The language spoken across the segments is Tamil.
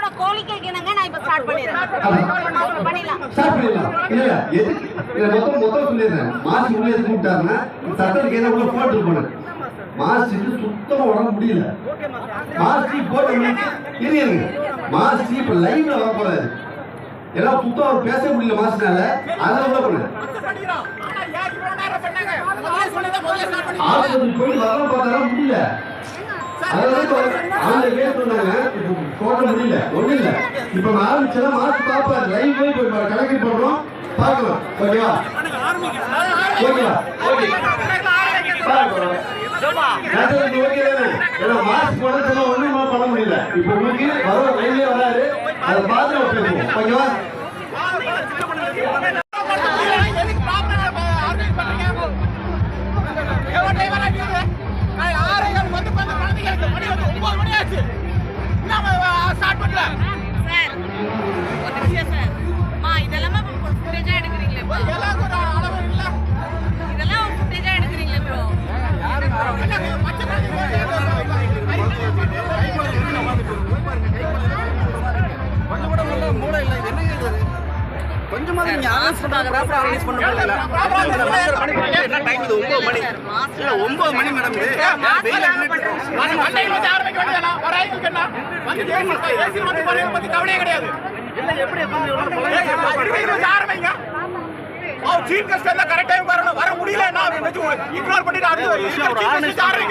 இணங்க நான் இப்ப ஸ்டார்ட் பண்ணிடுறேன். பண்ணிடலாம். ஸ்டார்ட் பண்ணிடலாம். இல்ல எதுக்கு இல்ல மொத்தம் மொத்தம் சொல்லிடுறேன். மாசு உள்ள எதுக்கு விட்டாருன்னா சட்டத்துக்கு என்ன உள்ள போட்டு போனேன் மாசுக்கு சுத்தமா உடம்பு முடியல. மாசி போட்டு இரு இருங்க மாசி இப்ப லைவ்ல வர போறாரு. ஏன்னா சுத்தம் அவர் பேச முடியல மாசுனால. அதுல உள்ள போனேன் ஆஸ்பத்திரி போய் வர பார்த்தாலும் முடியல. அவங்க பேர் சொன்னாங்க ஒண்ணு இல்ல. இப்ப ஆரம்பிச்சா மாத்து பாப்பாரு லைவ் போய் போய் கலெக்ட் பண்றோம் பார்க்கலாம். ஓகேவா? ஓகேவா? ஓகே. பார்க்கலாம். மாஸ்க் போட சொன்னா ஒண்ணுமே பண்ண முடியல. இப்ப உங்களுக்கு வர லைவ்லயே வராரு அதை பார்த்து நம்ம பேசுவோம். ஓகேவா? சார் ஒரு நிமிஷம் சார். மா இதெல்லாம் ஃபுட்டேஜா எடுக்கிறீங்களே bro? இதெல்லாம் ஃபுட்டேஜா எடுக்கிறீங்களே ப்ரோ கொஞ்சமாவது நீங்க அனௌன்ஸ் பண்ணாங்க ப்ராப்பரா அனௌன்ஸ் பண்ண முடியல என்ன டைம் இது. மணி இல்ல மேடம் இது வெயில சீஃப் கெஸ்ட் எல்லாம் கரெக்ட் டைம் வரணும் வர முடியல இக்னோர் பண்ணிட்டு Sorry,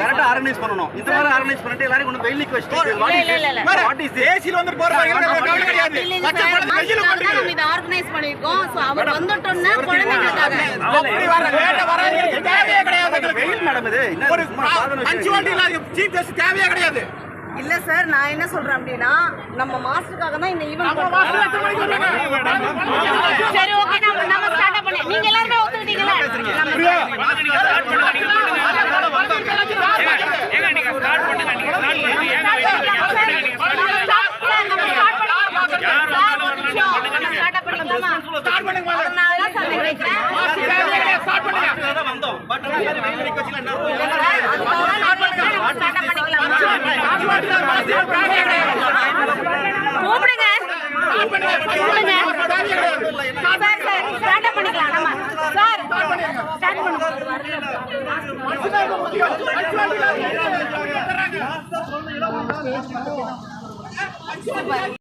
கரெக்டா ஆர்கனைஸ் பண்ணணும். இந்த மாதிரி ஆர்கனைஸ் பண்ணிட்டு எல்லாரும் கொண்டு வெயிலுக்கு வச்சுட்டு. வாட் இஸ் ஏசியில் வந்து போறாங்க கவலை கிடையாது. வெயில இதை ஆர்கனைஸ் பண்ணிருக்கோம். சோ அவர் வந்துட்டோம்னா குழந்தைங்களுக்காக அப்படி வர லேட்டா வராதீங்க தேவையே கிடையாது. வெயில் மேடம் இது. என்ன ஒரு பஞ்சுவாலிட்டி இல்லாத சீஃப் கெஸ்ட் தேவையே கிடையாது. இல்ல சார் நான் என்ன சொல்றேன் அப்படின்னா நம்ம மாஸ்டருக்காக தான் இந்த ஈவென்ட் சரி ஓகே நம்ம நம்ம ஸ்டார்ட் பண்ணி நீங்க எல்லாரும் ஒத்துக்கிட்டீங்களா நம்ம தான் வந்தோம் பட் வெயில் நிக்க வச்சுல என்ன அர்த்தம்? கூப்பிடுங்க. கூப்பிடுங்க. சார் சார் ஸ்டார்ட் பண்ணிக்கலாம். நம்ம சார் ஸ்டார்ட் பண்ணுங்க.